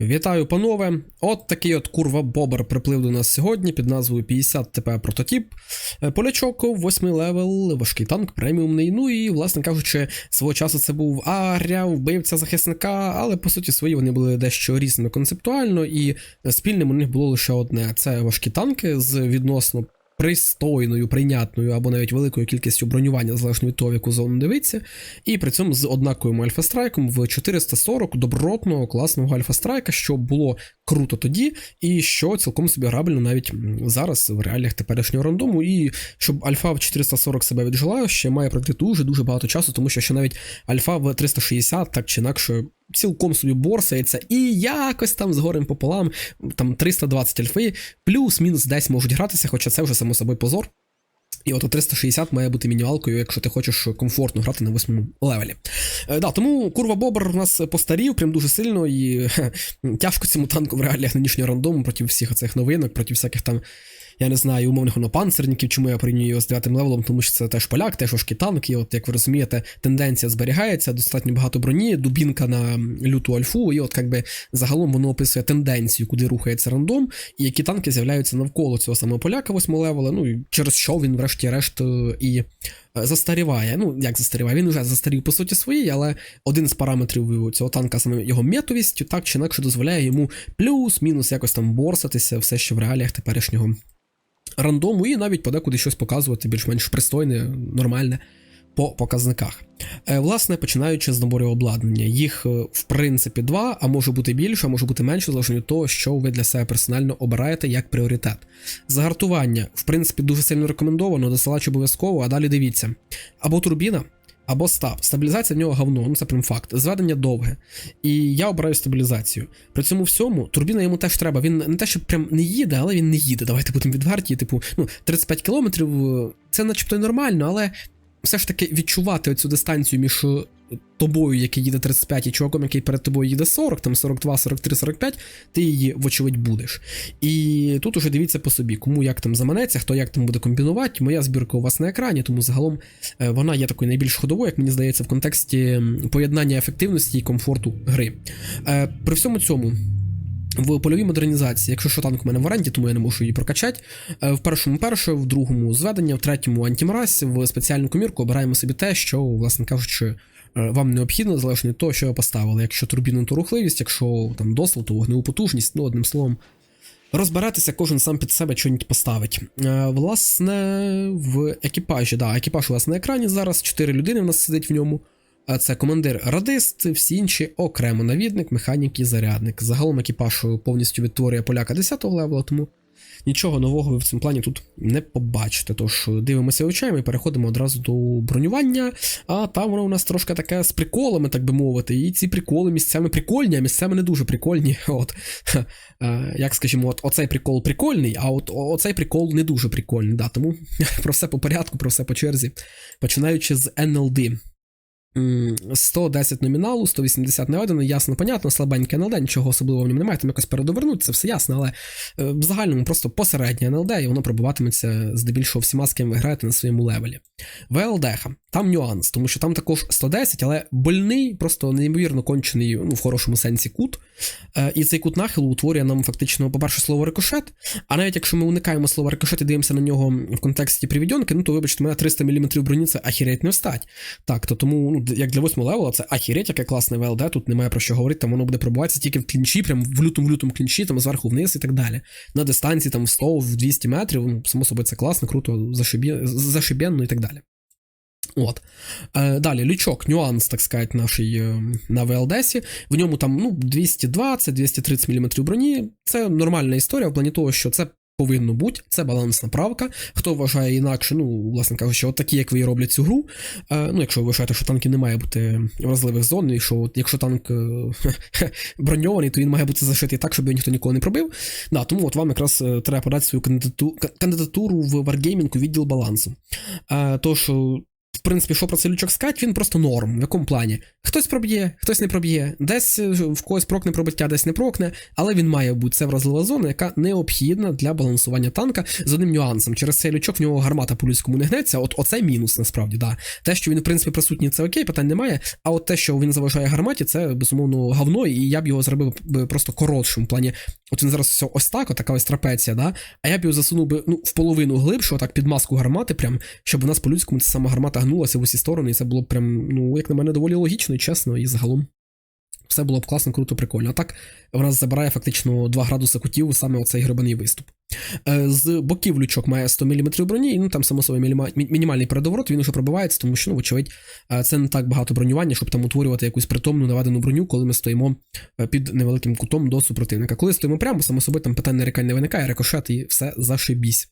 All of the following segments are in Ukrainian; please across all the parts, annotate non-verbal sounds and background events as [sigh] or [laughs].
Вітаю, панове! От такий от курва бобер приплив до нас сьогодні під назвою 50 ТП прототип. Е, Полячок, 8 левел, важкий танк, преміумний. Ну і, власне кажучи, свого часу це був Аря, вбивця захисника, але по суті свої вони були дещо різними концептуально, і спільним у них було лише одне: це важкі танки з відносно. Пристойною, прийнятною або навіть великою кількістю бронювання, залежно від того, в яку зону дивиться, і при цьому з однаковим альфа-страйком в 440 добротного класного альфа-страйка, що було круто тоді, і що цілком собі грабельно навіть зараз в реаліях теперішнього рандому. І щоб альфа в 440 себе віджила, ще має пройти дуже дуже багато часу, тому що ще навіть альфа в 360 так чи інакше. Цілком собі борсається, і якось там з горем пополам, там 320 альфи, плюс-мінус десь можуть гратися, хоча це вже само собою позор. І от 360 має бути мінімалкою, якщо ти хочеш комфортно грати на восьмому левелі. Е, да, тому курва Бобер у нас постарів прям дуже сильно, і хе, тяжко цьому танку в реаліях нинішнього рандому проти всіх цих новинок, проти всяких там. Я не знаю, умовних онопанцерників, чому я порівнюю його з 9 левелом, тому що це теж поляк, теж важкий танк, і от, як ви розумієте, тенденція зберігається, достатньо багато броні, дубінка на люту альфу, і от якби загалом воно описує тенденцію, куди рухається рандом, і які танки з'являються навколо цього самого поляка 8 левела, ну і через що він, врешті-решт, е, і е, застаріває. Ну, як застаріває, він вже застарів по суті своїй, але один з параметрів цього танка, саме його метовість, так чи інакше дозволяє йому плюс-мінус якось там борсатися, все ще в реаліях теперішнього рандому, і навіть подекуди щось показувати більш-менш пристойне, нормальне по показниках. Е, Власне, починаючи з наборів обладнання, їх е, в принципі два, а може бути більше, а може бути менше, залежно від того, що ви для себе персонально обираєте як пріоритет. Загартування, в принципі, дуже сильно рекомендовано, досилач обов'язково, а далі дивіться. Або турбіна, або став. Стабілізація в нього говно, ну це прям факт. Зведення довге. І я обираю стабілізацію. При цьому всьому турбіна йому теж треба. Він не те, що прям не їде, але він не їде. Давайте будемо відверті. Типу, ну, 35 кілометрів е, це начебто нормально, але все ж таки відчувати оцю дистанцію між е, тобою, який їде 35, і чуваком, який перед тобою їде 40, там 42, 43, 45, ти її, вочевидь, будеш. І тут уже дивіться по собі, кому як там заманеться, хто як там буде комбінувати. Моя збірка у вас на екрані, тому загалом е, вона є такою найбільш ходовою, як мені здається, в контексті поєднання ефективності і комфорту гри. Е, При всьому цьому. В польовій модернізації, якщо що танк у мене в оренді, тому я не можу її прокачати. Е, В першому перше, в другому зведення, в третьому антимразь, в спеціальну комірку обираємо собі те, що, власне кажучи, вам необхідно, залежно від того, що ви поставили. Якщо турбіну, то рухливість, якщо там досвід, то вогневу потужність, ну одним словом. Розбиратися, кожен сам під себе щось поставить. Е, власне, в екіпажі, да, екіпаж у вас на екрані зараз, 4 людини в нас сидить в ньому. Це командир радист, всі інші окремо навідник, механік і зарядник. Загалом екіпаж повністю відтворює поляка 10-го левела, тому нічого нового ви в цьому плані тут не побачите. Тож дивимося очима і переходимо одразу до бронювання. А там воно у нас трошки таке з приколами, так би мовити. І ці приколи місцями прикольні, а місцями не дуже прикольні. [laughs] От, Як скажімо, от оцей прикол прикольний, а от оцей прикол не дуже прикольний. Да, Тому [laughs] про все по порядку, про все по черзі. Починаючи з NLD. М, 110 номіналу, 180 наведено, ясно, понятно, слабеньке НЛД, нічого особливого в ньому немає, там якось передовернуть, це все ясно, але е, в загальному просто посереднє НЛД, і воно пробуватиметься здебільшого всіма, з ким ви граєте на своєму левелі. ВЛДХ, там нюанс, тому що там також 110, але больний, просто неймовірно кончений, ну, в хорошому сенсі кут. Е, і цей кут нахилу утворює нам фактично, по-перше, слово рикошет, а навіть якщо ми уникаємо слова рикошет і дивимося на нього в контексті привідьонки, ну то вибачте, мене 300 мм броні це ахіреть не встать. Так, то тому, ну, як для 8 левела, це ахіреть, яке класне ВЛД, тут немає про що говорити, там воно буде пробуватися тільки в клінчі, прям в лютому лютому клінчі, там зверху вниз і так далі. На дистанції там в 100, в 200 метрів, ну, само собою це класно, круто, зашибє- зашибенно і так далі. От. Е, далі, лючок, нюанс, так сказати, нашій, е, на ВЛДСі. В ньому там ну, 220-230 мм броні. Це нормальна історія в плані того, що це повинно бути, це балансна правка. Хто вважає інакше, ну, власне кажучи, от такі, як ви роблять цю гру. Е, ну, якщо ви вважаєте, що танки не має бути вразливих зон, і що от, якщо танк е, [laughs] броньований, то він має бути зашитий так, щоб його ніхто нікого не пробив. Да, тому от вам якраз е, треба подати свою кандидату- кандидатуру в Wargaming у відділ балансу. Тож, принципі, що про цей лючок сказати, він просто норм. В якому плані? Хтось проб'є, хтось не проб'є, десь е, в когось прокне пробиття, десь не прокне, але він має бути це вразлива зона, яка необхідна для балансування танка з одним нюансом. Через цей лючок в нього гармата по людському не гнеться. От оце мінус насправді. Да. Те, що він в принципі присутній, це окей, питань немає. А от те, що він заважає гарматі, це безумовно говно, і я б його зробив просто коротшим. В плані, от він зараз все ось так, така ось трапеція, да. А я б його засунув би ну, в половину глибше, отак під маску гармати, прям, щоб у нас по людському ця сама гармата гнулася в усі сторони, і це було б прям, ну, як на мене, доволі логічно і чесно, і загалом. Все було б класно, круто, прикольно. А так в нас забирає фактично 2 градуси кутів саме оцей грибаний виступ. Е, З боків лючок має 100 мм броні, і ну там само собою мініма- мінімальний передоворот, він уже пробивається, тому що, ну, вочевидь, е, це не так багато бронювання, щоб там утворювати якусь притомну наведену броню, коли ми стоїмо е, під невеликим кутом до супротивника. Коли стоїмо прямо, само собою там питань нарікань не виникає, рикошет і все зашибісь.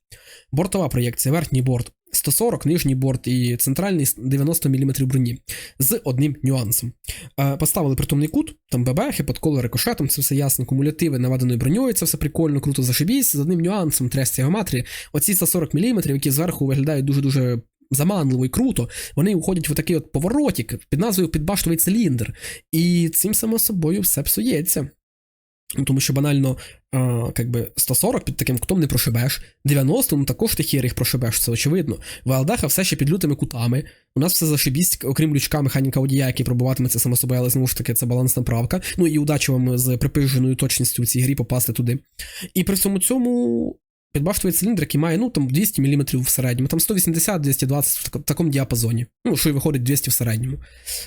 Бортова проєкція, верхній борт 140, нижній борт і центральний 90 мм броні з одним нюансом. Е, Поставили притомний кут, там бебехи, подколи рикошетом, це все ясно, кумулятиви наведеною броньою, це все прикольно, круто зашибісь, з одним нюансом трясці геометрії. Оці 140 мм, які зверху виглядають дуже-дуже заманливо і круто, вони уходять в такий от поворотик під назвою підбаштовий циліндр. І цим само собою все псується. Ну, Тому що банально, а, как би 140 під таким кутом не прошибеш, 90 ну також ти хір їх прошибеш, це очевидно. Валдаха все ще під лютими кутами. У нас все зашибість, окрім лючка механіка водія, який пробуватиметься само собою, але знову ж таки це балансна правка. Ну і удачі вам з припиженою точністю в цій грі попасти туди. І при всьому цьому. Підбаштовий циліндр, який має ну там 200 мм в середньому, там 180-220 в тако- такому діапазоні. Ну, що й виходить 200 в середньому.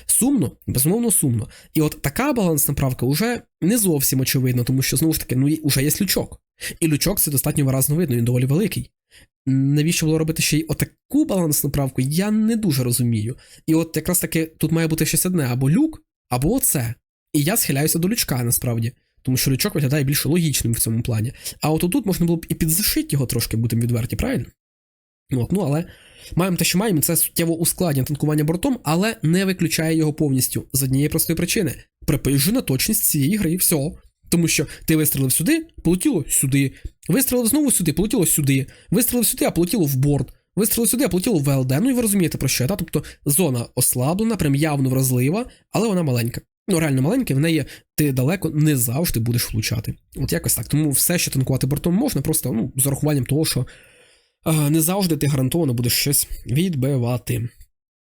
Сумно, безумовно, сумно. І от така балансна правка вже не зовсім очевидна, тому що знову ж таки, ну уже є лючок. І лючок це достатньо виразно видно, він доволі великий. Навіщо було робити ще й отаку балансну правку, я не дуже розумію. І от якраз таки тут має бути щось одне: або люк, або оце. І я схиляюся до лючка насправді. Тому що лючок виглядає більш логічним в цьому плані. А от тут можна було б і підзашити його трошки, будемо відверті, правильно? От, ну але маємо те, що маємо, це суттєво ускладнює танкування бортом, але не виключає його повністю з однієї простої причини: припижена точність цієї гри, все. Тому що ти вистрілив сюди, полетіло сюди. Вистрілив знову сюди, полетіло сюди. Вистрілив сюди, а полетіло в борт. Вистрілив сюди, а полетіло в ВЛД. Ну і ви розумієте про що я? Тобто зона ослаблена, прям явно вразлива, але вона маленька. Ну, реально маленьке, в неї ти далеко не завжди будеш влучати. От якось так. Тому все, що танкувати бортом можна, просто ну, з урахуванням того, що е, не завжди ти гарантовано будеш щось відбивати.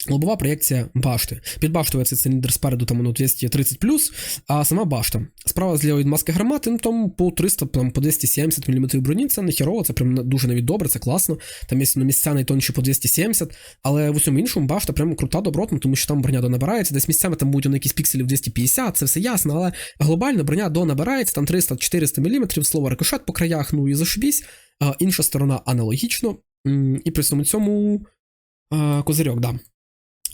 Лобова проєкція башти. Підбаштовує цей циліндр спереду там воно 230 а сама башта. Справа зліва від маски гармати, ну там по 300, там по 270 мм броні, це не хірово, це прям дуже навіть добре, це класно. Там є на місця найтонші по 270, але в усьому іншому башта прям крута, добротна, тому що там броня донабирається, десь місцями там будуть вони якісь пікселів 250, це все ясно, але глобально броня донабирається, там 300-400 мм, слово рикошет по краях, ну і зашибісь. Інша сторона аналогічно. І при цьому цьому козирьок, да.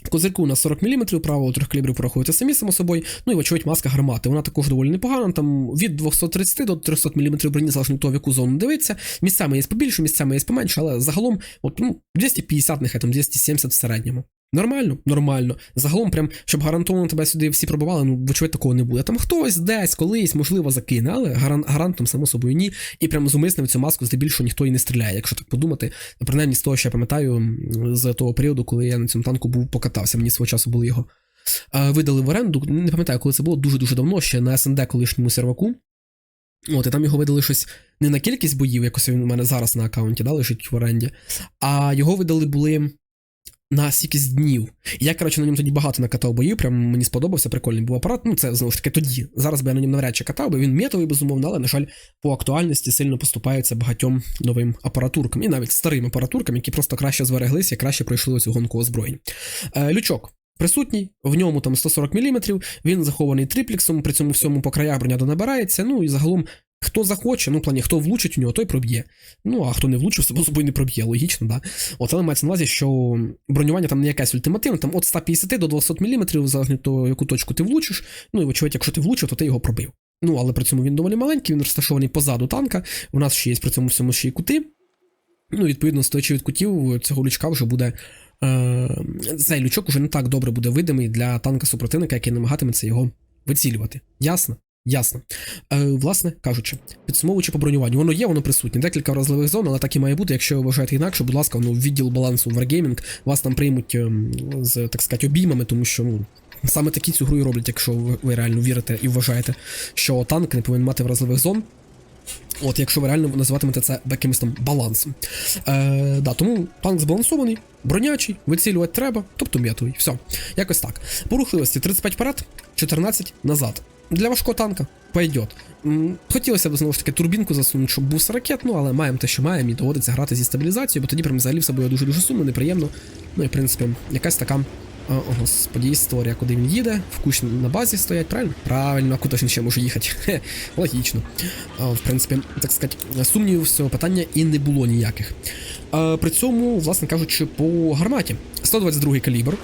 Козирку у нас 40 мм, правого трьох калібрів порахуєте самі само собою. Ну і вочевидь маска гармати. Вона також доволі непогана. Там від 230 до 300 мм броні, залежно від того, в яку зону дивиться. Місцями є побільше, місцями є поменше, але загалом от, ну, 250, нехай там 270 в середньому. Нормально, нормально. Загалом, прям, щоб гарантовано тебе сюди всі пробивали, ну, вочевидь, такого не буде. Там хтось десь, колись, можливо, закине, але гаран, гарантом, само собою, ні. І прям зумисно в цю маску здебільшого ніхто і не стріляє, якщо так подумати. Принаймні з того, що я пам'ятаю, з того періоду, коли я на цьому танку був покатався, мені свого часу були його. е, Видали в оренду, не пам'ятаю, коли це було дуже-дуже давно, ще на СНД колишньому серваку. От, і там його видали щось не на кількість боїв, якось він у мене зараз на аккаунті да, лежить в оренді, а його видали були на стількись днів. Я, коротше, на ньому тоді багато накатав боїв, прям мені сподобався, прикольний був апарат. Ну, це знову ж таки тоді. Зараз би я на ньому навряд чи катав, бо він метовий, безумовно, але, на жаль, по актуальності сильно поступається багатьом новим апаратуркам, і навіть старим апаратуркам, які просто краще збереглися і краще пройшли цю гонку озброєнь. Е, лючок. Присутній, в ньому там 140 мм, він захований триплексом, при цьому всьому по краях броня донабирається. Ну і загалом, хто захоче, ну, в плані, хто влучить у нього, той проб'є. Ну, а хто не влучив, само собою не проб'є, логічно, да. От, але мається на увазі, що бронювання там не якесь ультимативне, там від 150 до 200 мм, залежно від того, яку точку ти влучиш. Ну і вочевидь, якщо ти влучив, то ти його пробив. Ну, але при цьому він доволі маленький, він розташований позаду танка. У нас ще є при цьому всьому ще й кути. Ну, відповідно, стоячи від кутів, цього лючка вже буде. Е, цей лючок уже не так добре буде видимий для танка супротивника, який намагатиметься його вицілювати. Ясно? Ясно. Е, власне кажучи, підсумовуючи по бронюванню, воно є, воно присутнє. Декілька вразливих зон, але так і має бути. Якщо ви вважаєте інакше, будь ласка, ну, відділ балансу Wargaming вас там приймуть ем, з, так сказати, обіймами, тому що ну, саме такі цю гру і роблять, якщо ви, реально вірите і вважаєте, що танк не повинен мати вразливих зон. От, якщо ви реально називатимете це якимось там балансом. Е, да, тому танк збалансований, бронячий, вицілювати треба, тобто м'ятовий. Все. Якось так. По рухливості 35 вперед, 14 назад. Для важкого танка пойдет. Хотілося б знову ж таки турбінку засунути, щоб був ракетну, але маємо те, що маємо, і доводиться грати зі стабілізацією, бо тоді прям взагалі все буде дуже-дуже сумно, неприємно. Ну і в принципі, якась така. О, о, господі, історія, куди він їде, в кущ на базі стоять, правильно? Правильно, а куди ж він ще може їхати? Хе, логічно. А, в принципі, так сказати, сумнівів з цього питання і не було ніяких. При цьому, власне кажучи, по гарматі 122 калібр.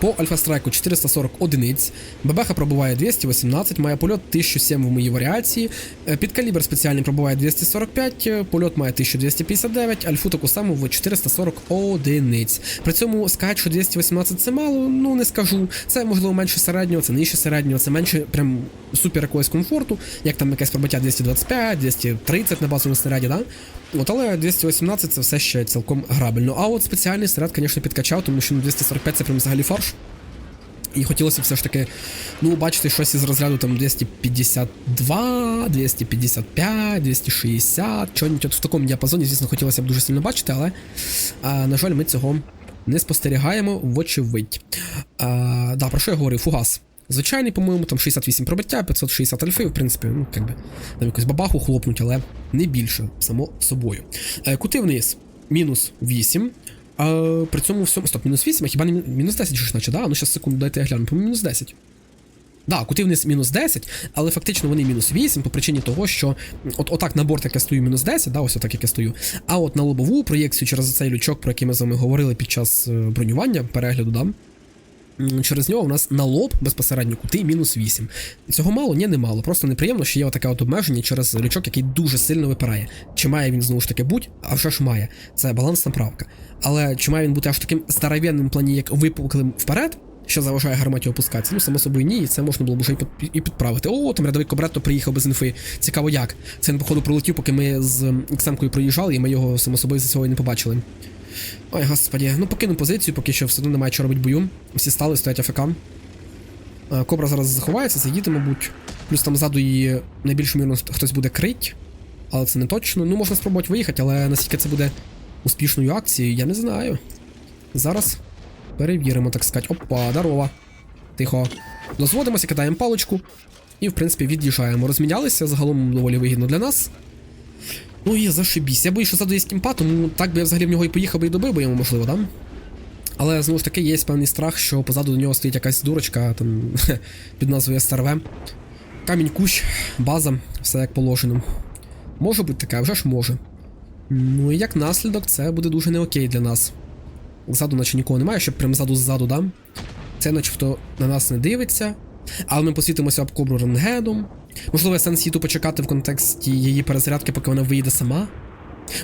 По Альфа-страйку 440 одиниць, ББХ пробуває 218, має польот 1007 в моїй варіації, е, підкалібр спеціальний пробуває 245, е, польот має 1259, альфу таку саму в 440 одиниць. При цьому сказати, що 218 це мало, ну не скажу. Це можливо менше середнього, це нижче середнього, це менше прям супер якогось комфорту, як там якесь пробиття 225, 230 на базовому снаряді, да? От, але 218 це все ще цілком грабельно. А от спеціальний снаряд, звісно, підкачав, тому що ну, 245 це прям взагалі фарш. І хотілося все ж таки, ну, бачити щось із розряду там 252, 255, 260, чого-нібудь от в такому діапазоні, звісно, хотілося б дуже сильно бачити, але, а, на жаль, ми цього не спостерігаємо, вочевидь. А, да, про що я говорив? Фугас. Звичайний, по-моєму, там 68 пробиття, 560 альфи, в принципі, ну, як би, там якусь бабаху хлопнуть, але не більше, само собою. Е, кути вниз, мінус 8. А, при цьому всьому. Стоп, мінус 8, а хіба не мінус 10 ж наче, да? Ну, зараз секунду, дайте я гляну, мінус 10. Да, кути вниз мінус 10, але фактично вони мінус 8 по причині того, що от отак на борт, як я стою, мінус 10, да, ось отак, як я стою. А от на лобову проєкцію через цей лючок, про який ми з вами говорили під час е, бронювання, перегляду, да, Через нього у нас на лоб безпосередньо кути мінус 8. Цього мало? Ні, не мало. Просто неприємно, що є отаке от обмеження через лючок, який дуже сильно випирає. Чи має він знову ж таки бути, а вже ж має. Це балансна правка. Але чи має він бути аж таким здоровенним в плані, як випуклим вперед, що заважає гарматі опускатися? Ну, само собою, ні, це можна було б вже і підправити. О, там рядовий кобретто приїхав без інфи. Цікаво як. Це він, походу, пролетів, поки ми з Іксемкою проїжджали, і ми його само собою за сьогодні не побачили. Ой, господі, ну покину позицію, поки що все одно немає що робити бою. Всі стали, стоять АФК. Е, Кобра зараз заховається, заїде, мабуть. Плюс там ззаду її найбільш ймовірно хтось буде крить, але це не точно. Ну, можна спробувати виїхати, але наскільки це буде успішною акцією, я не знаю. Зараз перевіримо, так сказати. Опа, здорово. Тихо. Дозводимося, кидаємо паличку. І, в принципі, від'їжджаємо. Розмінялися, загалом доволі вигідно для нас. Ну і зашибісь. Я боюсь, що ззаду є кімпа, тому так би я взагалі в нього і поїхав би і добив би йому, можливо, да? Але знову ж таки є певний страх, що позаду до нього стоїть якась дурочка там [laughs] під назвою СТРВ. Камінь кущ, база, все як положено. Може бути таке, вже ж може. Ну і як наслідок, це буде дуже не окей для нас. Ззаду, наче нікого немає, щоб прям ззаду ззаду, да? Це начебто на нас не дивиться. Але ми посвітимося об кобру рентгеном. Можливо, сенс її тупо чекати в контексті її перезарядки, поки вона виїде сама.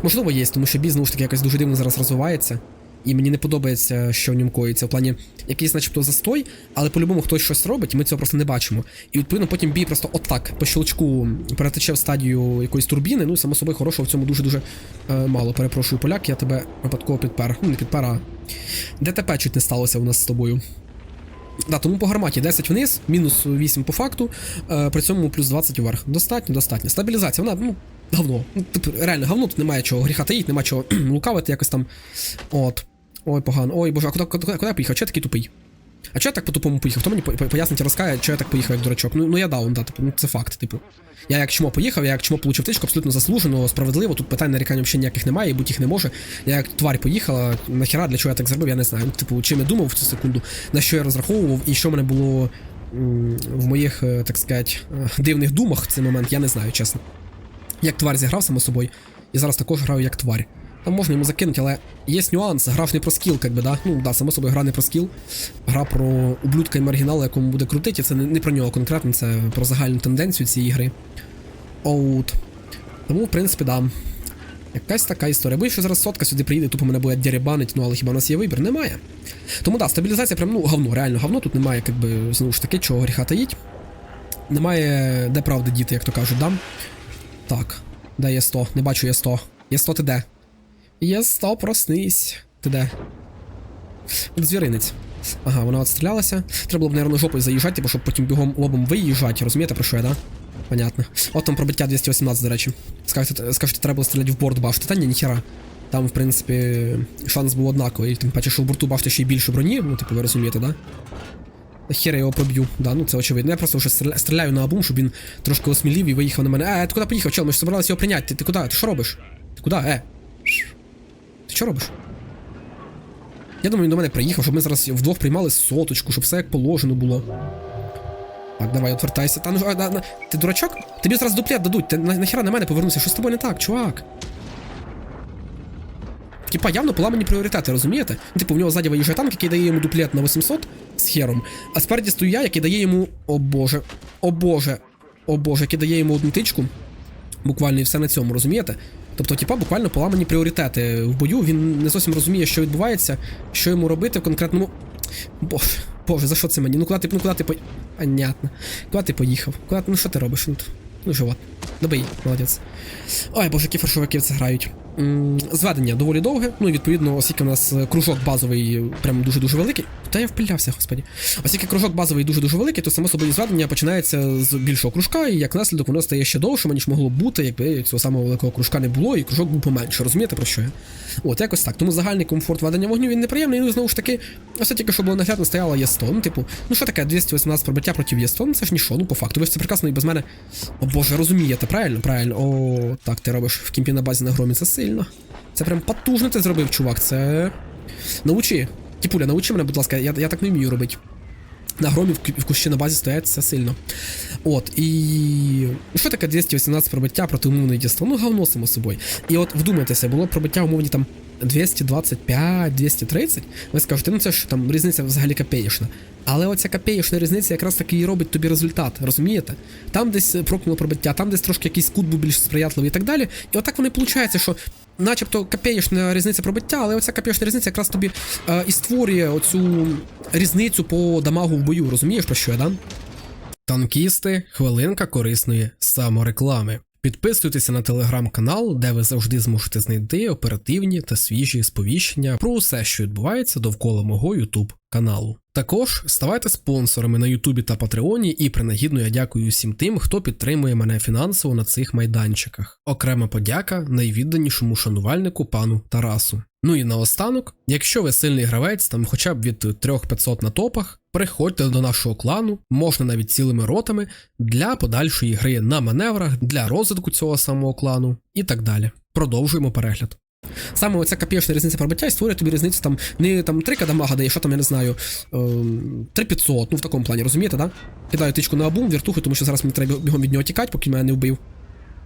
Можливо, є, тому що бій знову ж таки якось дуже дивно зараз розвивається. І мені не подобається, що в ньому коїться. В плані якийсь, начебто, застой, але по-любому хтось щось робить, і ми цього просто не бачимо. І відповідно потім бій просто отак, по щелчку перетече в стадію якоїсь турбіни. Ну і само собою хорошого в цьому дуже-дуже е, мало. Перепрошую, поляк, я тебе випадково підпер. Ну, не підпер, а ДТП чуть не сталося у нас з тобою. Да, тому по гарматі 10 вниз, мінус 8 по факту, е, при цьому плюс 20 вверх. Достатньо, достатньо. Стабілізація, вона, ну, говно. Ну, типу, реально, говно тут немає чого гріха таїть, немає чого [clears throat] лукавити якось там. От. Ой, погано. Ой, боже, а куди, куди, куди я поїхав? Чи я такий тупий? А чого я так по-тупому поїхав? Хто мені по- по- пояснить і розкаже, чого я так поїхав як дурачок? Ну, ну я даун, да, типу, ну це факт, типу. Я як чмо поїхав, я як чмо получив тичку, абсолютно заслужено, справедливо, тут питань нарікань взагалі ніяких немає, і будь їх не може. Я як тварь поїхала, нахіра, для чого я так зробив, я не знаю. Ну, Типу, чим я думав в цю секунду, на що я розраховував, і що мене було в моїх, е, так сказати, е, дивних думах в цей момент, я не знаю, чесно. Як тварь зіграв само собою, і зараз також граю як тварь. Там можна йому закинути, але є нюанс, гра ж не про скіл, як би, да? Ну, да, само собою, гра не про скіл. Гра про ублюдка і маргінала, якому буде крутити. Це не, не про нього конкретно, це про загальну тенденцію цієї гри. Оут. Тому, в принципі, да. Якась така історія. Бо що зараз сотка сюди приїде, тупо мене буде деребанить, ну але хіба у нас є вибір? Немає. Тому да, стабілізація прям, ну, говно, реально говно, тут немає, якби, знову ж таки, чого гріха таїть. немає де правди діти, як то кажуть, да? Так, де є 100? Не бачу є 100. Є 100 ти де? Є 100, проснись. Ти де? Звіринець. Ага, вона отстрілялася. Треба було б, наверное, жопою заїжджати, типу, щоб потім бігом лобом виїжджати. Розумієте, про що я, да? Понятно. От там пробиття 218, до речі. Скажете, скажете, треба було стріляти в борт башти. Та ні, ніхера. Там, в принципі, шанс був однаковий. Тим паче, що в борту башти ще й більше броні, ну, типу, ви розумієте, да? Хер я його проб'ю, да, ну це очевидно. Я просто вже стріля- стріляю на абум, щоб він трошки осмілів і виїхав на мене. Е, ти куди поїхав? Чел, ми ж собралися його прийняти. Ти, ти куди? Ти що робиш? Ти куди? Е? Що робиш? Я думаю, він до мене приїхав, щоб ми зараз вдвох приймали соточку, щоб все як положено було. Так, давай, отвертайся. Та ну а, на, на, ти дурачок? Тобі зараз дуплет дадуть. Ти на, нахера на мене повернувся? Що з тобою не так, чувак? Типа явно поламані пріоритети, розумієте? Ну, Типу, в нього ззаді виїжджає танк, який дає йому дуплет на 800 з хером, а спереді стою я, який дає йому. О боже, о боже, о боже, який дає йому одну тичку. Буквально і все на цьому, розумієте? Тобто, типа, буквально поламані пріоритети в бою. Він не зовсім розуміє, що відбувається, що йому робити в конкретному. Боже, боже, за що це мені? Ну куди ти, ну куди ти по... Понятно. Куди ти поїхав? Куди, ну що ти робиш? Ну, ну живот. Добий, молодець. Ой, боже, які фаршовики це грають. Зведення доволі довге. Ну і відповідно, оскільки у нас е, кружок базовий прям дуже-дуже великий. Та я впилявся, господі. Оскільки кружок базовий дуже-дуже великий, то само собою зведення починається з більшого кружка, і як наслідок воно стає ще довшим, ніж могло б бути, якби цього самого великого кружка не було, і кружок був поменше. Розумієте про що я? От, якось так. Тому загальний комфорт ведення вогню він неприємний. Ну знову ж таки, все тільки що було наглядно стояло Є100. Ну, типу, ну що таке 218 пробиття проти Є100? Ну це ж ніщо, ну по факту. Ви ж це прекрасно і без мене. О боже, розумієте, правильно? Правильно. О, так ти робиш в кімпі на базі на громі, це сильно. Це прям потужно ти зробив, чувак. Це. Научи. Тіпуля, научи мене, будь ласка, я, я так не вмію робити. На громі в, ку- в кущі на базі стоять це сильно. От, і. Що таке 218 пробиття проти умовної дійства? Ну, говно само собою. І от вдумайтеся, було пробиття умовні там 225, 230. Ви скажете, ну це ж там різниця взагалі копеєшна. Але оця копеєшна різниця якраз таки і робить тобі результат, розумієте? Там десь е, прокнуло пробиття, там десь трошки якийсь кут був більш сприятливий і так далі. І отак воно і виходить, що начебто копеєшна різниця пробиття, але оця копеєшна різниця якраз тобі е, і створює оцю різницю по дамагу в бою, розумієш про що я, да? Танкісти, хвилинка корисної самореклами. Підписуйтеся на телеграм-канал, де ви завжди зможете знайти оперативні та свіжі сповіщення про усе, що відбувається довкола мого Ютуб каналу. Також ставайте спонсорами на Ютубі та Патреоні, і принагідно я дякую всім тим, хто підтримує мене фінансово на цих майданчиках. Окрема подяка найвідданішому шанувальнику пану Тарасу. Ну і наостанок, якщо ви сильний гравець, там хоча б від 3500 на топах, приходьте до нашого клану, можна навіть цілими ротами для подальшої гри на маневрах, для розвитку цього самого клану і так далі. Продовжуємо перегляд. Саме оця копієчна різниця пробиття і створює тобі різницю там не там 3 дамага дає, що там, я не знаю, ем, 3500, ну в такому плані, розумієте, да? Кидаю тичку на абум, віртухи, тому що зараз мені треба бігом від нього тікати, поки мене не вбив.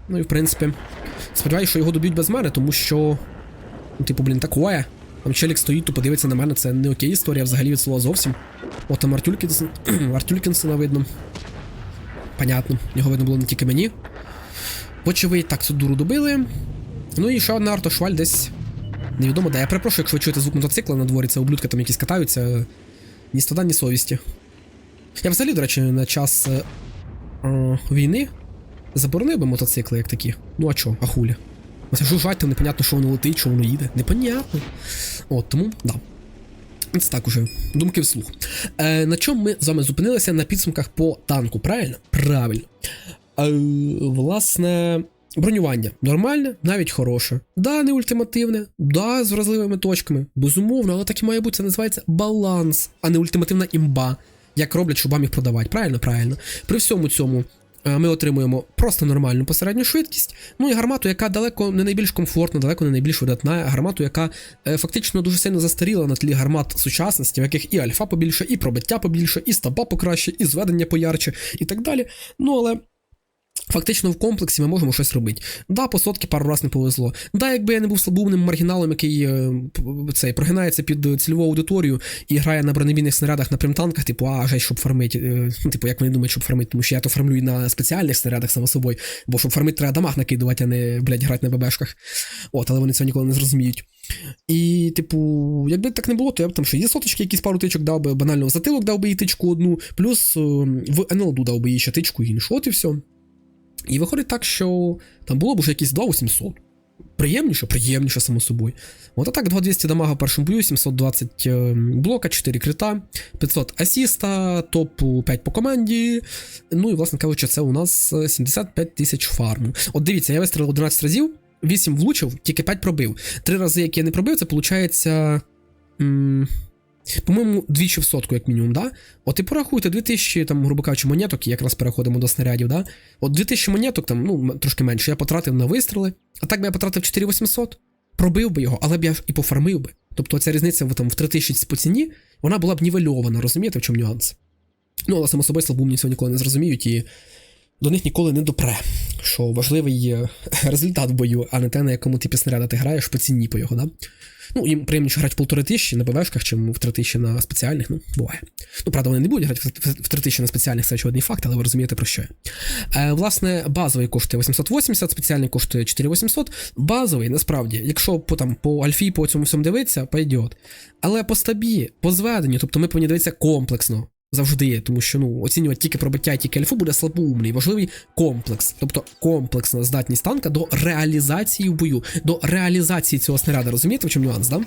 Ну і в принципі, сподіваюся, що його доб'ють без мене, тому що. Ну, типу, блін, такое. Там челік стоїть, то подивиться на мене, це не окей історія взагалі від слова зовсім. От там Артюлькінсен, [clears throat] Артюлькінсена видно. Понятно, його видно було не тільки мені. Вочевидь, так, цю дуру добили. Ну і ще одна артошваль десь. Невідомо де. Я перепрошую, якщо ви чуєте звук мотоцикла на дворі, це ублюдки там якісь катаються. Ні стада, ні совісті. Я взагалі, до речі, на час е, е, війни заборонив би мотоцикли як такі. Ну а чо, а хулі? Оце жужжать, там непонятно, що воно летить, що воно їде. Непонятно. От, тому, да. Це так уже. Думки вслух. Е, на чому ми з вами зупинилися на підсумках по танку, правильно? Правильно. Е, власне, бронювання нормальне, навіть хороше. Да, не ультимативне, да, з вразливими точками. Безумовно, але так і має бути. Це називається баланс, а не ультимативна імба. Як роблять, щоб вам їх продавати. Правильно, правильно. При всьому цьому е, ми отримуємо просто нормальну посередню швидкість. Ну і гармату, яка далеко не найбільш комфортна, далеко не найбільш видатна. Гармату, яка е, фактично дуже сильно застаріла на тлі гармат сучасності, в яких і альфа побільше, і пробиття побільше, і стаба покраще, і зведення поярче, і так далі. Ну але. Фактично в комплексі ми можемо щось робити. Да, по сотки пару раз не повезло. Да, якби я не був слабоумним маргіналом, який е, цей, прогинається під цільову аудиторію і грає на бронебійних снарядах на примтанках, типу, а жесть, щоб фармити. е, ну, типу, як вони думають, щоб фармити, тому що я то фармлю і на спеціальних снарядах само собою, бо щоб фармити, треба дамаг накидувати, а не, блядь, грати на ББшках. От, але вони цього ніколи не зрозуміють. І, типу, якби так не було, то я б там ще є соточки, якісь пару тичок дав би, банально в затилок дав би їй тичку одну, плюс е, в НЛДу дав би їй ще тичку іншу, от і все. І виходить так, що там було б вже якісь 2800. Приємніше, приємніше, само собою. От а так, 2200 дамага в першому бою, 720 е, блока, 4 крита, 500 асіста, топ 5 по команді. Ну і, власне кажучи, це у нас е, 75 тисяч фарму. От дивіться, я вистрілив 11 разів, 8 влучив, тільки 5 пробив. 3 рази, які я не пробив, це виходить. По-моєму, двічі в сотку, як мінімум, да? От і порахуйте 2000, там, грубо кажучи, монеток, якраз переходимо до снарядів, да? От 2000 монеток, там, ну, трошки менше, я потратив на вистріли, а так би я потратив 4800, пробив би його, але б я і пофармив би. Тобто ця різниця там, в 3000 по ціні, вона була б нівельована, розумієте, в чому нюанс? Ну, але само собою слабумні цього ніколи не зрозуміють і до них ніколи не допре, що важливий є [laughs] результат в бою, а не те, на якому типі снаряда ти граєш по ціні по його, да? Ну, їм приємніше грати в полтори тисячі на БВшках, чим в три тисячі на спеціальних, ну, буває. Ну, правда, вони не будуть грати в- три тисячі на спеціальних, це очевидний факт, але ви розумієте про що я. Е, власне, базовий коштує 880, спеціальний коштує 4800. Базовий, насправді, якщо по там по альфі, по цьому всьому дивитися, пойдет. Але по стабі, по зведенню, тобто ми повинні дивитися комплексно. Завжди, є, тому що ну оцінювати тільки пробиття, тільки альфу буде слабоумний. Важливий комплекс, тобто комплексна здатність танка до реалізації в бою, до реалізації цього снаряда. Розумієте, в чому нюанс, да?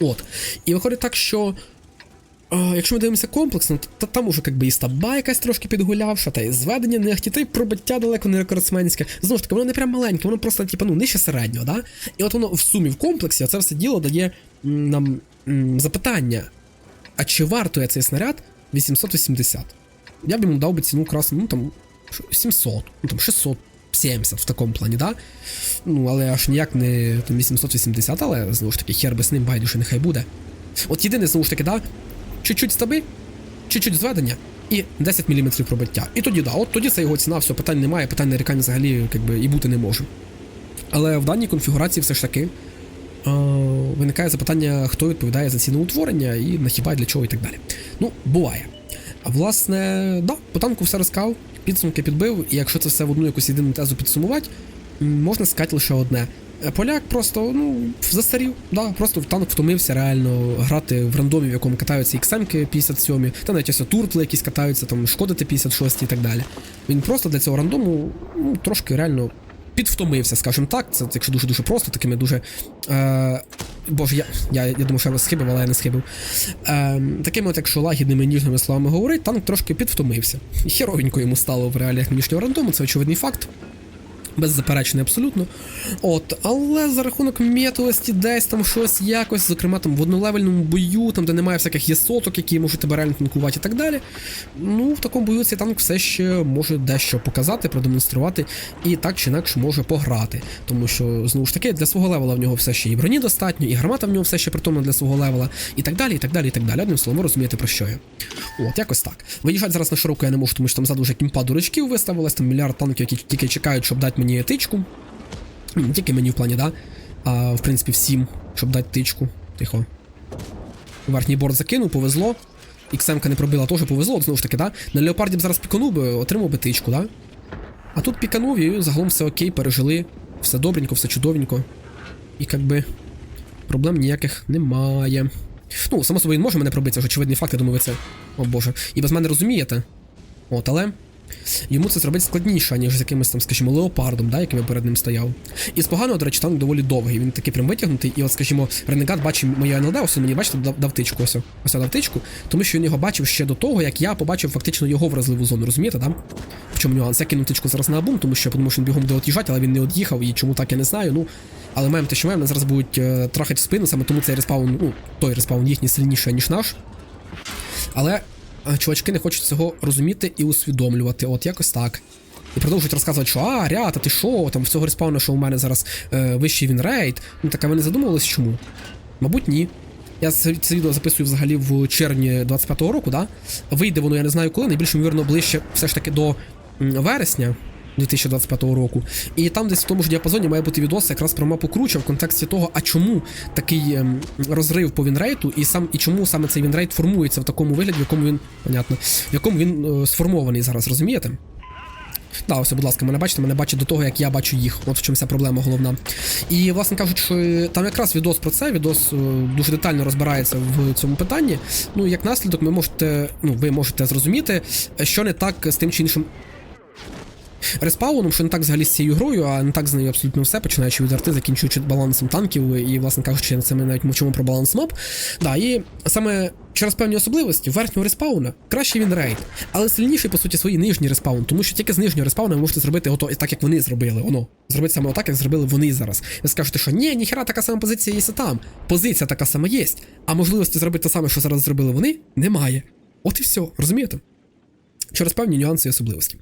От. І виходить так, що. Якщо ми дивимося комплексно, то, там уже якби і стаба якась трошки підгулявша, та і зведення не ахті, та й пробиття далеко не рекордсменське. Знову ж таки, воно не прям маленьке, воно просто, типу, ну, нижче середнього, да? І от воно в сумі в комплексі, це все діло дає нам запитання: а чи вартує цей снаряд 880? Я б йому дав би ціну красну, ну там 700, ну там 670 в такому плані, да? Ну, але аж ніяк не там 880, але знову ж таки, хер би з ним байдуже, нехай буде. От єдине, знову ж таки, да, чуть-чуть стаби, чуть-чуть зведення і 10 мм пробиття. І тоді, да, от тоді це його ціна, все, питань немає, питань нарікань взагалі якби, і бути не може. Але в даній конфігурації все ж таки виникає запитання, хто відповідає за ціноутворення і на хіба для чого і так далі. Ну, буває. А власне, да, по танку все розказав, підсумки підбив, і якщо це все в одну якусь єдину тезу підсумувати, можна сказати лише одне. Е, Поляк просто ну, застарів, да, просто в танк втомився реально грати в рандомі, в якому катаються XM 57, та навіть ось туртли якісь катаються, там шкодити 56 і так далі. Він просто для цього рандому ну, трошки реально підвтомився, скажімо так. Це якщо дуже-дуже просто, такими дуже. Е, Боже, я, я, я думаю, що я схибив, але я не схибив. Е, такими, от, якщо лагідними ніжними словами говорить, танк трошки підвтомився. Херовенько йому стало в реаліях нинішнього рандому, це очевидний факт. Беззаперечний абсолютно. От, але за рахунок метовості десь там щось якось, зокрема там в однолевельному бою, там де немає всяких єсоток, які можуть тебе реально танкувати і так далі. Ну, в такому бою цей танк все ще може дещо показати, продемонструвати і так чи інакше може пограти. Тому що, знову ж таки, для свого левела в нього все ще і броні достатньо, і гармата в нього все ще притомна для свого левела, і так далі, і так далі, і так далі. Одним словом, розумієте про що я. От, якось так. Виїжджати зараз на широку я не можу, тому що там ззаду вже кімпа дурачків виставилась, там мільярд танків, які тільки чекають, щоб дати мені тичку. Не тільки мені в плані, да, а в принципі всім, щоб дати тичку. Тихо. Верхній борт закинув, повезло. XM не пробила, теж повезло, знову ж таки, да. На леопарді б зараз піканув би, отримав би тичку, да. А тут піканув і загалом все окей, пережили. Все добренько, все чудовенько. І як би проблем ніяких немає. Ну, само собою він може мене пробити, це ж очевидний факт, я думаю, ви це. О боже. І без мене розумієте. От, але йому це зробити складніше, ніж з якимось там, скажімо, леопардом, да, яким я перед ним стояв. І з поганого, до речі, танк доволі довгий. Він такий прям витягнутий. І от, скажімо, Ренегат бачив моє НЛД, ось мені бачите, дав, тичку, ось, ось дав тичку, тому що він його бачив ще до того, як я побачив фактично його вразливу зону, розумієте, да? В чому нюанс? Я кинув тичку зараз на абум, тому що я подумав, що він бігом буде от'їжджати, але він не од'їхав, і чому так я не знаю. Ну, але маємо те, що маємо, нас зараз будуть е, трахати в спину, саме тому цей респаун, ну, той респаун їхній сильніший, ніж наш. Але чувачки не хочуть цього розуміти і усвідомлювати. От якось так. І продовжують розказувати, що а, рята, ти що, там всього респауна, що у мене зараз е, вищий вінрейт. Ну так а ви не задумувались чому? Мабуть, ні. Я це, відео записую взагалі в червні 25-го року, да? Вийде воно, я не знаю коли, найбільш ймовірно, ближче все ж таки до вересня. 2025 року. І там десь в тому ж діапазоні має бути відос якраз про мапу круче в контексті того, а чому такий ем, розрив по вінрейту, і сам і чому саме цей вінрейт формується в такому вигляді, в якому він, понятно, в якому він е, сформований зараз, розумієте? Да, ось, будь ласка, мене бачите, мене бачать до того, як я бачу їх. От в чому вся проблема головна. І, власне кажучи, там якраз відос про це, відос е, дуже детально розбирається в цьому питанні. Ну, як наслідок, ви можете, ну, ви можете зрозуміти, що не так з тим чи іншим. Респауном, що не так взагалі з цією грою, а не так з нею абсолютно все, починаючи від арти, закінчуючи балансом танків, і, власне кажучи, це ми навіть мовчимо про баланс моб. Да, і саме через певні особливості верхнього респауна краще він рейд, але сильніший, по суті, свої нижній респаун, тому що тільки з нижнього респауна ви можете зробити ото так, як вони зробили. Воно зробити саме отак, як зробили вони зараз. Ви скажете, що ні, ніхера така сама позиція є там. Позиція така сама є, а можливості зробити те саме, що зараз зробили вони, немає. От і все, розумієте? Через певні нюанси і особливості.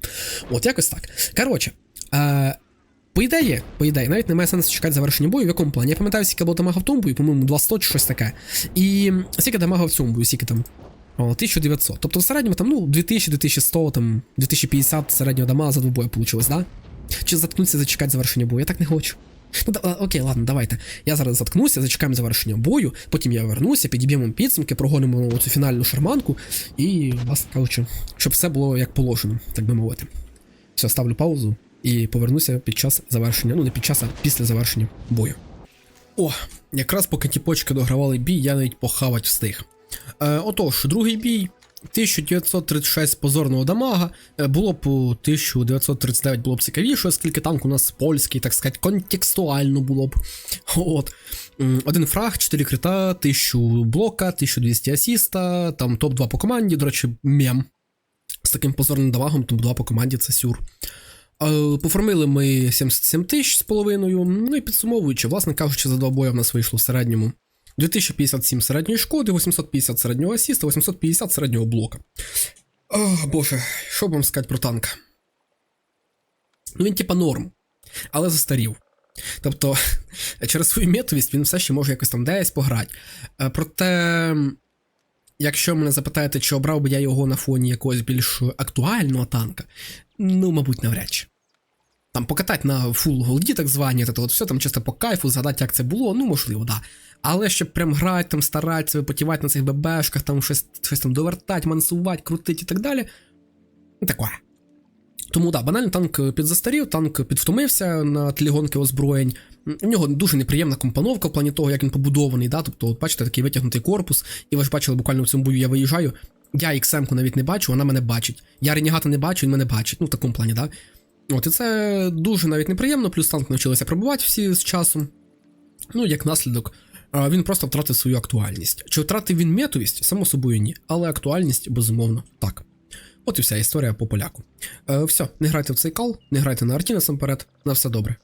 От якось так. Коротше, е, по ідеї, по ідеї, навіть немає сенсу чекати завершення бою, в якому плані. Я пам'ятаю, скільки було дамага в тому бою, по-моєму, 200 чи щось таке. І скільки дамага в цьому бою, скільки там. О, 1900. Тобто в середньому там, ну, 2000, 2100, там, 2050 середнього дамага за двобою вийшло, да? Чи заткнутися зачекати завершення бою? Я так не хочу. Ну, окей, ладно, давайте. Я зараз заткнуся, зачекаємо завершення бою, потім я вернуся, підіб'ємо підсумки, прогонимо цю фінальну шарманку і, власне кажучи, щоб все було як положено, так би мовити. Все, ставлю паузу і повернуся під час завершення. Ну, не під час, а після завершення бою. О, якраз поки ті почки догравали бій, я навіть похавать встиг. Е, отож, другий бій. 1936 позорного дамага, Е, було б 1939 було б цікавіше, оскільки танк у нас польський, так сказати, контекстуально було б. [laughs] От. Один фраг, 4 крита, 1000 блока, 1200 асіста, там топ-2 по команді, до речі, мем. З таким позорним дамагом, топ-2 по команді це сюр. Е, Поформили ми 77 тисяч з половиною. Ну і підсумовуючи, власне кажучи, за два бої в нас вийшло в середньому 2057 середньої шкоди, 850 середнього асіста, 850 середнього блока. О, боже, що вам сказати про танка? Ну він типа норм, але застарів. Тобто, [laughs] через свою метовість він все ще може якось там десь пограти. Е, Проте, якщо мене запитаєте, чи обрав би я його на фоні якогось більш актуального танка, ну, мабуть, навряд чи. Там покатати на фул голді, так звані, то от все там чисто по кайфу, згадати, як це було, ну можливо, да. Але щоб прям грати, там старатися, випотівати на цих ББшках, там щось, щось там довертати, мансувати, крутити і так далі. Ну, Таке. Тому да, банально танк підзастарів, танк підвтомився на тлі гонки озброєнь. У нього дуже неприємна компоновка в плані того, як він побудований. Да? Тобто, от бачите, такий витягнутий корпус, і ви ж бачили, буквально в цьому бою я виїжджаю. Я XM-ку навіть не бачу, вона мене бачить. Я Ренігата не бачу, він мене бачить. Ну, в такому плані, да. От і це дуже навіть неприємно, плюс танк навчилися пробувати всі з часом. Ну, як наслідок, він просто втратив свою актуальність. Чи втратив він метовість? Само собою ні. Але актуальність, безумовно, так. От і вся історія по поляку. Е, все, не грайте в цей кал, не грайте на арті насамперед. На все добре.